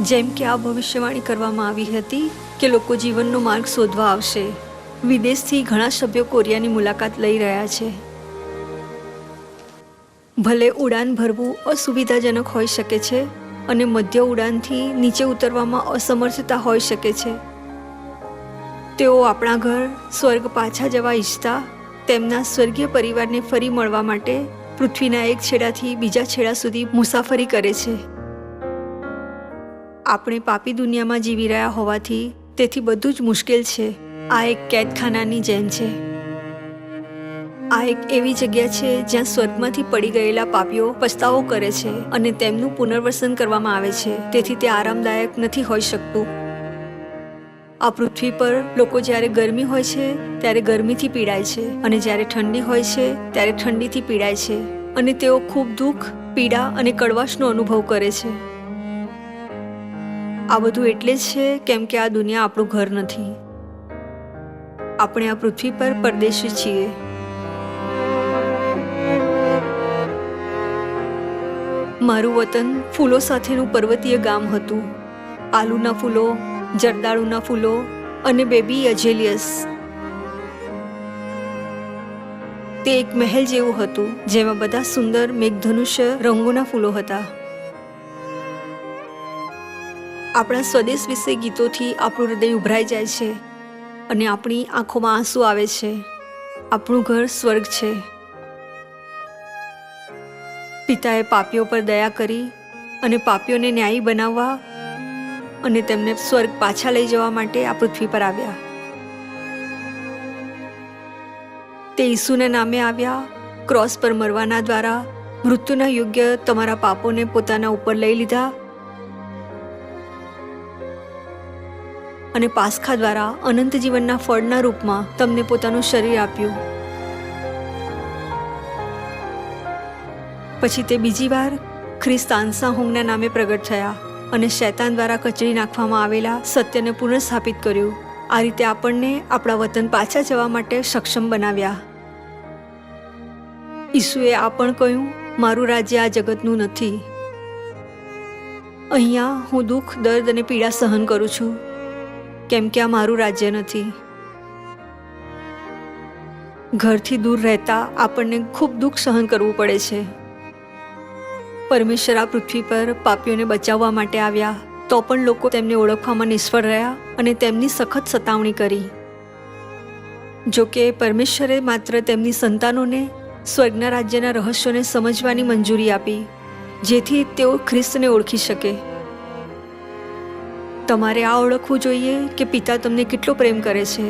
જેમ કે આ ભવિષ્યવાણી કરવામાં આવી હતી કે લોકો જીવનનો માર્ગ શોધવા આવશે. વિદેશથી ઘણા સભ્યો કોરિયાની મુલાકાત લઈ રહ્યા છે. ભલે ઉડાન ભરવું અસુવિધાજનક હોઈ શકે છે અને મધ્ય ઉડાનથી નીચે ઉતરવામાં અસમર્થતા હોઈ શકે છે. તેઓ આપણા ઘર, સ્વર્ગ પાછા જવા ઈચ્છતા તેમના સ્વર્ગીય પરિવારને ફરી મળવા માટે પૃથ્વીના એક છેડાથી બીજા છેડા સુધી મુસાફરી કરે છે. આપણે પાપી દુનિયામાં જીવી રહ્યા હોવાથી તેથી બધું જ મુશ્કેલ છે. આ એક કેદખાનાની જેમ છે. આ એક એવી જગ્યા છે જ્યાં સ્વર્ગમાંથી પડી ગયેલા પાપીઓ પસ્તાવો કરે છે અને તેમનું પુનર્વસન કરવામાં આવે છે. તેથી તે આરામદાયક નથી હોઈ શકતું. આ પૃથ્વી પર લોકો જ્યારે ગરમી હોય છે, ત્યારે ગરમીથી પીડાય છે અને જ્યારે ઠંડી હોય છે, ત્યારે ઠંડીથી પીડાય છે અને તેઓ ખૂબ દુઃખ, પીડા અને કડવાશનો અનુભવ કરે છે. આ બધું એટલે જ છે કેમ કે આ દુનિયા આપણું ઘર નથી. આપણે આ પૃથ્વી પર પરદેશી છીએ. મારું વતન ફૂલો સાથેનું પર્વતીય ગામ હતું. આલુના ફૂલો, જરદાળુના ફૂલો અને બેબી અજેલિયસ તે એક મહેલ જેવું હતું, જેમાં બધા સુંદર મેઘધનુષ્ય રંગોના ફૂલો હતા. આપણા સ્વદેશ વિશે ગીતોથી આપણું હૃદય ઉભરાઈ જાય છે અને આપણી આંખોમાં આંસુ આવે છે. આપણું ઘર સ્વર્ગ છે. પિતાએ પાપીઓ પર દયા કરી અને પાપીઓને ન્યાયી બનાવવા અને તેમને સ્વર્ગ પાછા લઈ જવા માટે આ પૃથ્વી પર આવ્યા. તે ઈસુના નામે આવ્યા, ક્રોસ પર મરવાના દ્વારા મૃત્યુના યોગ્ય તમારા પાપોને પોતાના ઉપર લઈ લીધા અને પાસખા દ્વારા અનંત જીવનના ફળના રૂપમાં તમને પોતાનું શરીર આપ્યું. પછી તે બીજી વાર ખ્રિસ્ત આંસા હોંગના નામે પ્રગટ થયા અને શૈતાન દ્વારા કચડી નાખવામાં આવેલા સત્યને પુનઃસ્થાપિત કર્યું. આ રીતે આપણને આપણા વતન પાછા જવા માટે સક્ષમ બનાવ્યા. ઈસુએ આ પણ કહ્યું, મારું રાજ્ય આ જગતનું નથી. અહીંયા હું દુઃખ, દર્દ અને પીડા સહન કરું છું. કેમ કે આ મારું રાજ્ય નથી. ઘરથી દૂર રહેતા આપણને ખૂબ દુઃખ સહન કરવું પડે છે. પરમેશ્વર આ પૃથ્વી પર પાપીઓને બચાવવા માટે આવ્યા, તો પણ લોકો તેમને ઓળખવામાં નિષ્ફળ રહ્યા અને તેમની સખત સતાવણી કરી. જો કે પરમેશ્વરે માત્ર તેમની સંતાનોને સ્વર્ગના રાજ્યના રહસ્યોને સમજવાની મંજૂરી આપી, જેથી તેઓ ખ્રિસ્તને ઓળખી શકે. તમારે આ ઓળખવું જોઈએ કે પિતા તમને કેટલો પ્રેમ કરે છે.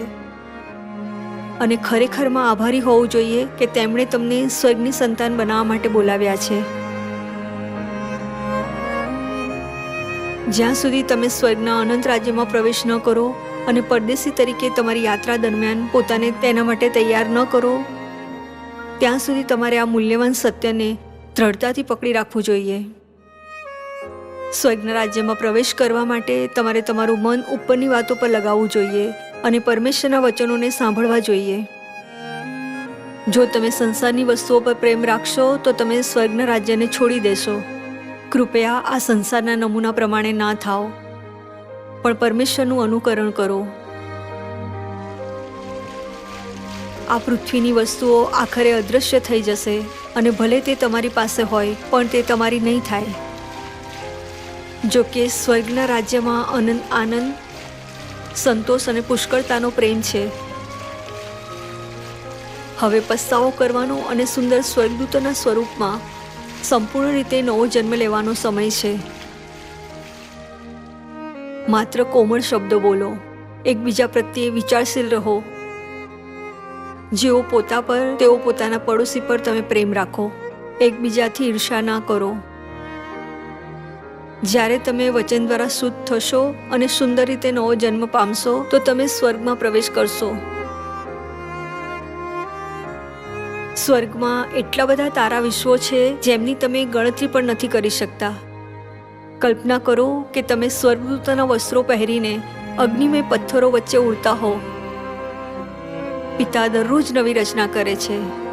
અને ખરેખરમાં આભારી હોવું જોઈએ કે તેમણે તમને સ્વર્ગની સંતાન બનાવવા માટે બોલાવ્યા છે. જ્યાં સુધી તમે સ્વર્ગના અનંત રાજ્યમાં પ્રવેશ ન કરો અને પરદેશી તરીકે તમારી યાત્રા દરમિયાન પોતાને તેના માટે તૈયાર ન કરો, ત્યાં સુધી તમારે આ મૂલ્યવાન સત્યને દ્રઢતાથી પકડી રાખવું જોઈએ. સ્વર્ગના રાજ્યમાં પ્રવેશ કરવા માટે તમારે તમારું મન ઉપરની વાતો પર લગાવવું જોઈએ અને પરમેશ્વરના વચનોને સાંભળવા જોઈએ. જો તમે સંસારની વસ્તુઓ પર પ્રેમ રાખશો, તો તમે સ્વર્ગના રાજ્યને છોડી દેશો. કૃપયા આ સંસારના નમૂના પ્રમાણે ના થાઓ. પણ પરમેશ્વરનું અનુકરણ કરો. આ પૃથ્વીની વસ્તુઓ આખરે અદૃશ્ય થઈ જશે અને ભલે તે તમારી પાસે હોય, પણ તે તમારી નહીં થાય. જો કે સ્વર્ગના રાજ્યમાં અનંત આનંદ, સંતોષ અને પુષ્કળતાનો પ્રેમ છે. હવે પસ્તાવો કરવાનો અને સુંદર સ્વર્ગદૂતોના સ્વરૂપમાં સંપૂર્ણ રીતે નવો જન્મ લેવાનો સમય છે. માત્ર કોમળ શબ્દો બોલો, એકબીજા પ્રત્યે વિચારશીલ રહો. જેઓ પોતા પર, તેઓ પોતાના પડોશી પર તમે પ્રેમ રાખો. એકબીજાથી ઈર્ષા ના કરો. જ્યારે તમે વચન દ્વારા શુદ્ધ થશો અને સુંદર રીતે નવો જન્મ પામશો, તો તમે સ્વર્ગમાં પ્રવેશ કરશો. સ્વર્ગમાં એટલા બધા તારા વિશ્વો છે, જેમની તમે ગણતરી પણ નથી કરી શકતા. કલ્પના કરો કે તમે સ્વર્ગદૂતના વસ્ત્રો પહેરીને અગ્નિમય પથ્થરો વચ્ચે ઉડતા હો પિતા દરરોજ નવી રચના કરે છે.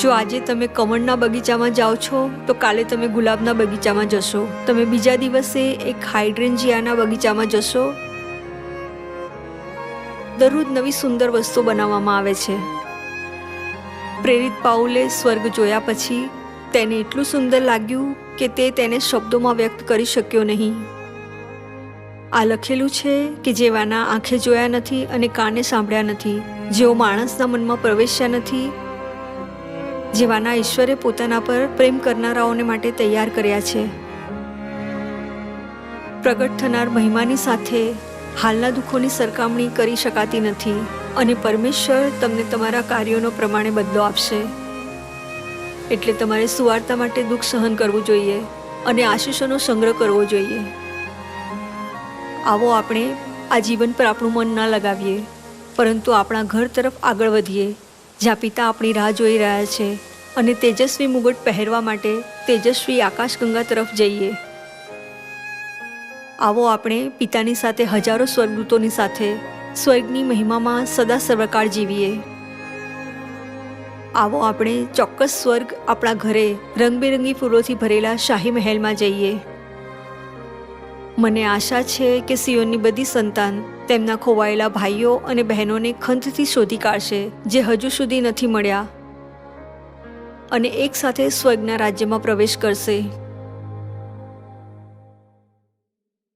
જો આજે તમે કમળના બગીચામાં જાઓ છો, તો કાલે તમે ગુલાબના બગીચામાં જશો. તમે બીજા દિવસે એક હાઇડ્રેન્જિયાના બગીચામાં જશો. દરરોજ નવી સુંદર વસ્તુ બનાવવામાં આવે છે. પ્રેરિત પાઉલે સ્વર્ગ જોયા પછી તેને એટલું સુંદર લાગ્યું કે તે તેને શબ્દોમાં વ્યક્ત કરી શક્યો નહીં. આ લખેલું છે કે જેવાના આંખે જોયા નથી અને કાને સાંભળ્યા નથી. જેઓ માણસના મનમાં પ્રવેશ્યા નથી જેવાના ઈશ્વરે પોતાના પર પ્રેમ કરનારાઓને માટે તૈયાર કર્યા છે. પ્રગટ થનાર મહિમાની સાથે હાલના દુઃખોની સરખામણી કરી શકાતી નથી અને પરમેશ્વર તમને તમારા કાર્યોનો પ્રમાણે બદલો આપશે. એટલે તમારે સુવાર્તા માટે દુઃખ સહન કરવું જોઈએ અને આશીષોનો સંગ્રહ કરવો જોઈએ. આવો આપણે આ જીવન પર આપણું મન ના લગાવીએ, પરંતુ આપણા ઘર તરફ આગળ વધીએ. જ્યાં પિતા આપણી રાહ જોઈ રહ્યા છે અને તેજસ્વી મુગટ પહેરવા માટે તેજસ્વી આકાશગંગા તરફ જઈએ. આવો આપણે પિતાની સાથે હજારો સ્વર્ગદૂતોની સાથે સ્વર્ગની મહિમામાં સદા સર્વકાળ જીવીએ. આવો આપણે ચોક્કસ સ્વર્ગ આપણા ઘરે રંગબેરંગી ફૂલોથી ભરેલા શાહી મહેલમાં જઈએ. મને આશા છે કે સિયોનની બધી સંતાન તેમના ખોવાયેલા ભાઈઓ અને બહેનોને ખંતથી શોધી કાઢશે, જે હજુ સુધી નથી મળ્યા. અને એકસાથે સ્વર્ગના રાજ્યમાં પ્રવેશ કરશે.